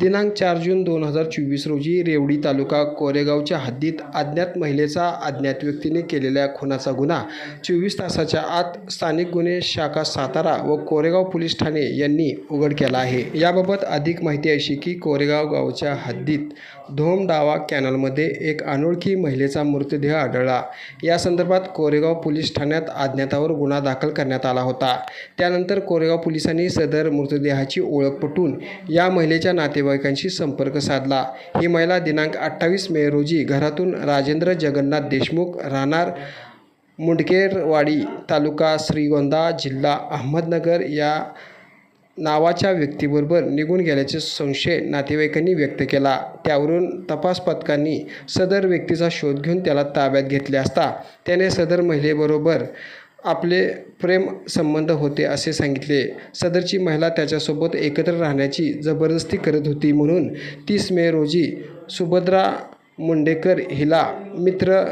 दिनांक चार जून दोन हजार चोवीस रोजी रेवडी तालुका कोरेगावच्या हद्दीत अज्ञात महिलेचा अज्ञात व्यक्तीने केलेल्या खुनाचा गुन्हा. चोवीस तासाच्या आत स्थानिक गुन्हे शाखा सातारा व कोरेगाव पोलीस ठाणे यांनी उघड केला आहे. याबाबत अधिक माहिती अशी की कोरेगाव गावच्या हद्दीत धोम डावा कॅनलमध्ये एक अनोळखी महिलेचा मृतदेह आढळला. या संदर्भात कोरेगाव पोलीस ठाण्यात अज्ञातावर गुन्हा दाखल करण्यात आला होता. त्यानंतर कोरेगाव पोलिसांनी सदर मृतदेहाची ओळख पटून या महिलेच्या नातेवाईकांशी संपर्क साधला. ही महिला दिनांक अठ्ठावीस मे रोजी घरातून राजेंद्र जगन्नाथ देशमुख राहणार मुंडकेरवाडी तालुका श्रीगोंदा जिल्हा अहमदनगर या नावाच्या व्यक्तीबरोबर निघून गेल्याचे संशय नातेवाईकांनी व्यक्त केला. त्यावरून तपास पथकांनी सदर व्यक्तीचा शोध घेऊन त्याला ताब्यात घेतले असता त्याने सदर महिलेबरोबर आपले प्रेम संबंध होते असे सांगितले. सदरची महिला त्याच्यासोबत एकत्र राहण्याची जबरदस्ती करत होती म्हणून तीस मे रोजी सुभद्रा मुंडेकर हिला मित्र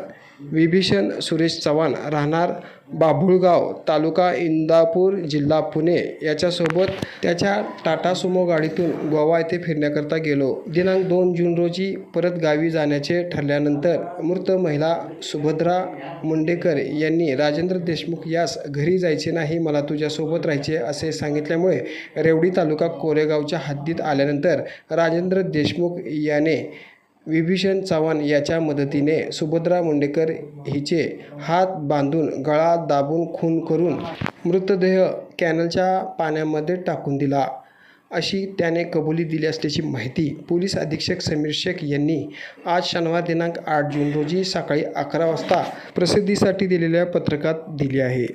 विभीषण सुरेश चव्हाण राहणार बाभुळगाव तालुका इंदापूर जिल्हा पुणे. याच्यासोबत त्याच्या टाटा सुमो गाडीतून गोवा येथे फिरण्याकरता गेलो. दिनांक दोन जून रोजी परत गावी जाण्याचे ठरल्यानंतर मृत महिला सुभद्रा मुंडेकर यांनी राजेंद्र देशमुख यास घरी जायचे नाही मला तुझ्यासोबत राहायचे असे सांगितल्यामुळे रेवडी तालुका कोरेगावच्या हद्दीत आल्यानंतर राजेंद्र देशमुख याने विभीषण चव्हाण याच्या मदतीने सुभद्रा मुंडेकर हिचे हात बांधून गळा दाबून खून करून मृतदेह कॅनलच्या पाण्यामध्ये टाकून दिला. अशी त्याने कबुली दिली असल्याची माहिती पोलीस अधीक्षक समीर शेख यांनी आज शनिवार दिनांक आठ जून रोजी सकाळी अकरा वाजता प्रसिद्धीसाठी दिलेल्या पत्रकात दिली आहे.